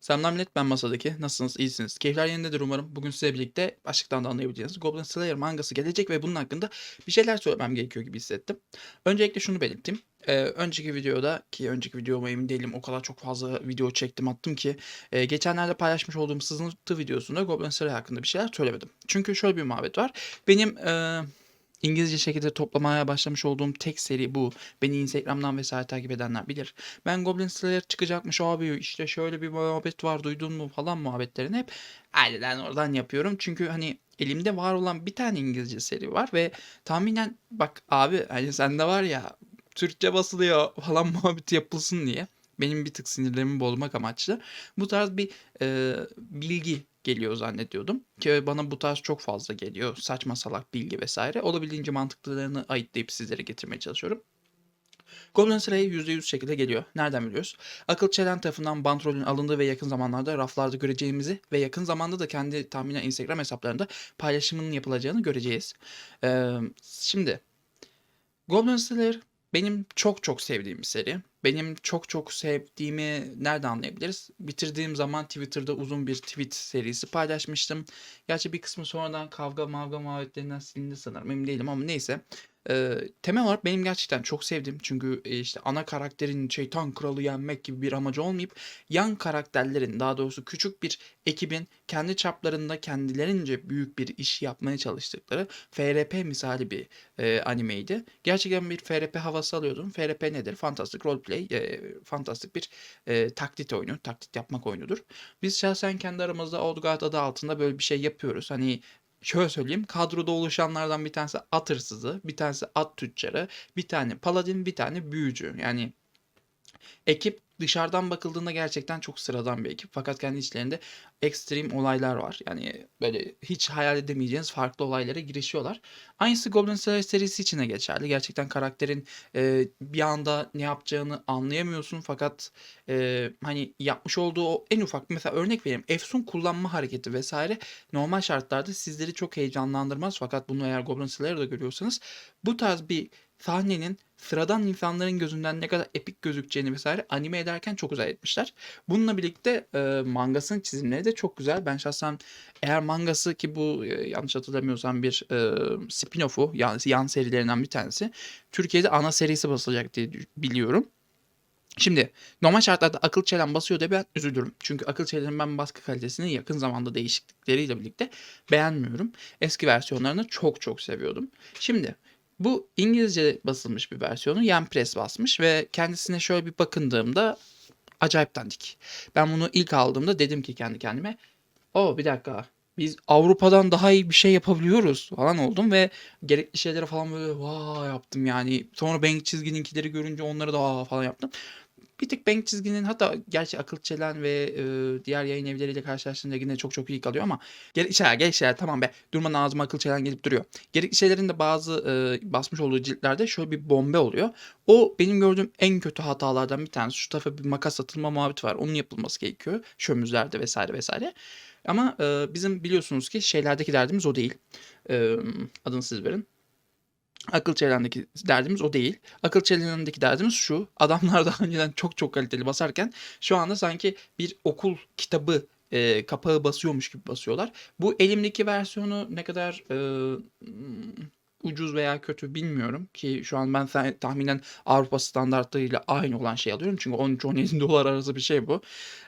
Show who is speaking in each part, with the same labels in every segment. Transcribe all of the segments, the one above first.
Speaker 1: Selamlar millet ben masadaki. Nasılsınız? İyisiniz. Keyifler yerindedir umarım. Bugün size birlikte başlıktan da anlayabileceğiniz Goblin Slayer mangası gelecek ve bunun hakkında bir şeyler söylemem gerekiyor gibi hissettim. Öncelikle şunu belirteyim. Ee, önceki videoda ki önceki videoma emin değilim o kadar çok fazla video çektim attım ki e, geçenlerde paylaşmış olduğum sızıntı videosunda Goblin Slayer hakkında bir şeyler söylemedim. Çünkü şöyle bir muhabbet var. Benim e, İngilizce şekilde toplamaya başlamış olduğum tek seri bu. Beni Instagram'dan vesaire takip edenler bilir. Ben Goblin Slayer çıkacakmış abi işte şöyle bir muhabbet var duydun mu falan muhabbetlerini hep aileden oradan yapıyorum. Çünkü hani elimde var olan bir tane İngilizce seri var ve tahminen bak abi hani sende var ya Türkçe basılıyor falan muhabbeti yapılsın diye benim bir tık sinirlerimi bozmak amaçlı bu tarz bir e, bilgi geliyor zannediyordum. Ki bana bu tarz çok fazla geliyor. Saçma salak bilgi vesaire. Olabildiğince mantıklılarını ayıtlayıp sizlere getirmeye çalışıyorum. Goblin Slayer %100 şekilde geliyor. Nereden biliyoruz? Akıl Çelen tarafından bandrolün alındığı ve yakın zamanlarda raflarda göreceğimizi ve yakın zamanda da kendi tahminen Instagram hesaplarında paylaşımının yapılacağını göreceğiz. Ee, şimdi Goblin Slayer benim çok çok sevdiğim bir seri. Benim çok çok sevdiğimi nerede anlayabiliriz? Bitirdiğim zaman Twitter'da uzun bir tweet serisi paylaşmıştım. Gerçi bir kısmı sonradan kavga mavga muhabbetlerinden silindi sanırım emin değilim ama neyse. Ee, temel olarak benim gerçekten çok sevdim. Çünkü e, işte ana karakterin şeytan kralı yenmek gibi bir amacı olmayıp yan karakterlerin daha doğrusu küçük bir ekibin kendi çaplarında kendilerince büyük bir iş yapmaya çalıştıkları FRP misali bir e, animeydi. Gerçekten bir FRP havası alıyordum. FRP nedir? Fantastic Roleplay, e, fantastik bir e, taklit oyunu, taklit yapmak oyunudur. Biz şahsen kendi aramızda Old Guard adı altında böyle bir şey yapıyoruz. Hani şöyle söyleyeyim kadroda oluşanlardan bir tanesi at hırsızı, bir tanesi at tüccarı, bir tane paladin, bir tane büyücü. Yani ekip dışarıdan bakıldığında gerçekten çok sıradan bir ekip. Fakat kendi içlerinde ekstrem olaylar var. Yani böyle hiç hayal edemeyeceğiniz farklı olaylara girişiyorlar. Aynısı Goblin Slayer serisi için de geçerli. Gerçekten karakterin e, bir anda ne yapacağını anlayamıyorsun. Fakat e, hani yapmış olduğu o en ufak mesela örnek vereyim. Efsun kullanma hareketi vesaire normal şartlarda sizleri çok heyecanlandırmaz. Fakat bunu eğer Goblin Slayer'da görüyorsanız bu tarz bir sahnenin sıradan insanların gözünden ne kadar epik gözükeceğini vesaire anime ederken çok güzel etmişler. Bununla birlikte e, mangasının çizimleri de çok güzel. Ben şahsen eğer mangası ki bu e, yanlış hatırlamıyorsam bir e, spin-off'u yani yan serilerinden bir tanesi. Türkiye'de ana serisi basılacak diye biliyorum. Şimdi normal şartlarda akıl çelen basıyor da ben üzülürüm. Çünkü akıl çelenin ben baskı kalitesini yakın zamanda değişiklikleriyle birlikte beğenmiyorum. Eski versiyonlarını çok çok seviyordum. Şimdi bu İngilizce basılmış bir versiyonu. Yen Press basmış ve kendisine şöyle bir bakındığımda acayip dandik. Ben bunu ilk aldığımda dedim ki kendi kendime o bir dakika biz Avrupa'dan daha iyi bir şey yapabiliyoruz falan oldum ve gerekli şeylere falan böyle vaa yaptım yani. Sonra Bank çizgininkileri görünce onları da vaa falan yaptım. Bir tık Bank çizginin hatta gerçi Akıl Çelen ve e, diğer yayın evleriyle karşılaştığında yine çok çok iyi kalıyor ama gerekli şeyler, gerekli şeyler tamam be durmadan ağzıma Akıl Çelen gelip duruyor. Gerekli şeylerin de bazı e, basmış olduğu ciltlerde şöyle bir bombe oluyor. O benim gördüğüm en kötü hatalardan bir tanesi. Şu tarafa bir makas atılma muhabbeti var. Onun yapılması gerekiyor. Şömüzlerde vesaire vesaire. Ama e, bizim biliyorsunuz ki şeylerdeki derdimiz o değil. E, adını siz verin. Akıl çevrendeki derdimiz o değil. Akıl çevrendeki derdimiz şu. Adamlar daha önceden çok çok kaliteli basarken şu anda sanki bir okul kitabı e, kapağı basıyormuş gibi basıyorlar. Bu elimdeki versiyonu ne kadar e, ucuz veya kötü bilmiyorum ki şu an ben tahminen Avrupa standartlarıyla aynı olan şey alıyorum. Çünkü 13-17 dolar arası bir şey bu.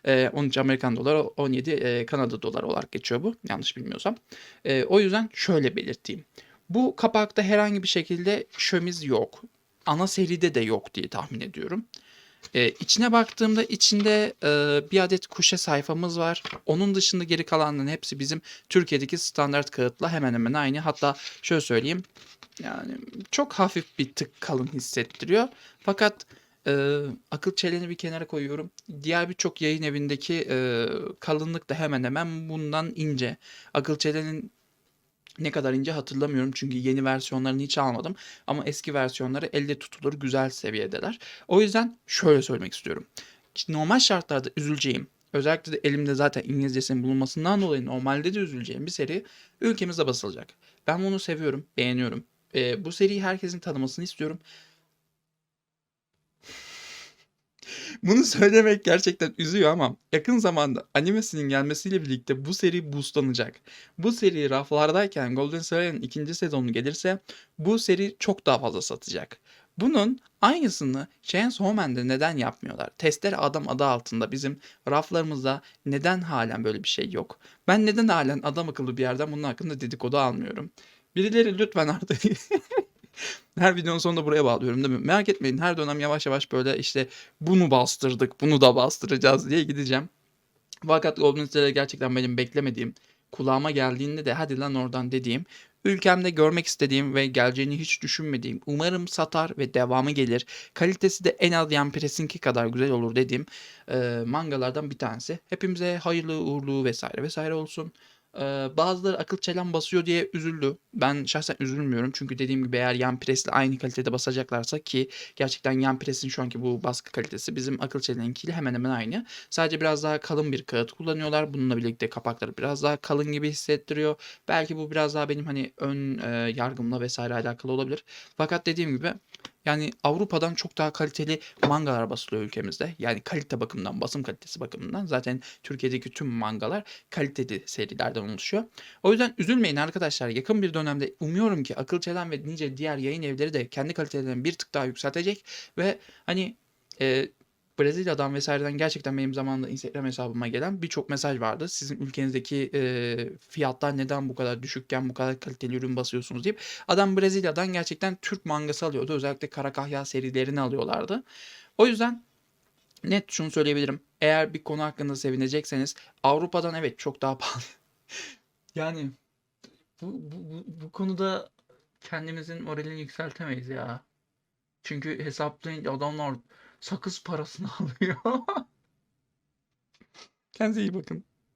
Speaker 1: E, 13 Amerikan doları 17 e, Kanada doları olarak geçiyor bu yanlış bilmiyorsam. E, o yüzden şöyle belirteyim. Bu kapakta herhangi bir şekilde şömiz yok. Ana seride de yok diye tahmin ediyorum. Ee, içine baktığımda içinde e, bir adet kuşe sayfamız var. Onun dışında geri kalanların hepsi bizim Türkiye'deki standart kağıtla hemen hemen aynı. Hatta şöyle söyleyeyim. Yani çok hafif bir tık kalın hissettiriyor. Fakat e, akıl çeleni bir kenara koyuyorum. Diğer birçok yayın evindeki e, kalınlık da hemen hemen bundan ince. Akıl çelenin ne kadar ince hatırlamıyorum çünkü yeni versiyonlarını hiç almadım. Ama eski versiyonları elde tutulur güzel seviyedeler. O yüzden şöyle söylemek istiyorum. Normal şartlarda üzüleceğim. Özellikle de elimde zaten İngilizcesinin bulunmasından dolayı normalde de üzüleceğim bir seri ülkemizde basılacak. Ben bunu seviyorum, beğeniyorum. Ee, bu seriyi herkesin tanımasını istiyorum. Bunu söylemek gerçekten üzüyor ama yakın zamanda animesinin gelmesiyle birlikte bu seri boostlanacak. Bu seri raflardayken Golden Slayer'ın ikinci sezonu gelirse bu seri çok daha fazla satacak. Bunun aynısını Chainsaw Man'de neden yapmıyorlar? Testere Adam adı altında bizim raflarımızda neden halen böyle bir şey yok? Ben neden halen adam akıllı bir yerden bunun hakkında dedikodu almıyorum? Birileri lütfen artık her videonun sonunda buraya bağlıyorum değil mi? Merak etmeyin her dönem yavaş yavaş böyle işte bunu bastırdık, bunu da bastıracağız diye gideceğim. Fakat Goblin Slayer gerçekten benim beklemediğim, kulağıma geldiğinde de hadi lan oradan dediğim, ülkemde görmek istediğim ve geleceğini hiç düşünmediğim, umarım satar ve devamı gelir, kalitesi de en az Yan Press'inki kadar güzel olur dediğim e, mangalardan bir tanesi. Hepimize hayırlı uğurlu vesaire vesaire olsun. Bazıları akıl çelen basıyor diye üzüldü. Ben şahsen üzülmüyorum. Çünkü dediğim gibi eğer yan presle aynı kalitede basacaklarsa ki gerçekten yan presin şu anki bu baskı kalitesi bizim akıl çeleninkiyle hemen hemen aynı. Sadece biraz daha kalın bir kağıt kullanıyorlar. Bununla birlikte kapakları biraz daha kalın gibi hissettiriyor. Belki bu biraz daha benim hani ön e, yargımla vesaire alakalı olabilir. Fakat dediğim gibi yani Avrupa'dan çok daha kaliteli mangalar basılıyor ülkemizde. Yani kalite bakımından, basım kalitesi bakımından. Zaten Türkiye'deki tüm mangalar kaliteli serilerden oluşuyor. O yüzden üzülmeyin arkadaşlar. Yakın bir dönemde umuyorum ki Akıl Çelen ve nice diğer yayın evleri de kendi kalitelerini bir tık daha yükseltecek. Ve hani e, Brezilya'dan vesaireden gerçekten benim zamanında Instagram hesabıma gelen birçok mesaj vardı. Sizin ülkenizdeki e, fiyatlar neden bu kadar düşükken bu kadar kaliteli ürün basıyorsunuz deyip adam Brezilya'dan gerçekten Türk mangası alıyordu. Özellikle Kara Kahya serilerini alıyorlardı. O yüzden net şunu söyleyebilirim. Eğer bir konu hakkında sevinecekseniz Avrupa'dan evet çok daha pahalı. yani bu, bu, bu, bu konuda kendimizin moralini yükseltemeyiz ya. Çünkü hesaplayınca adamlar sakız parasını alıyor. Kendinize iyi bakın.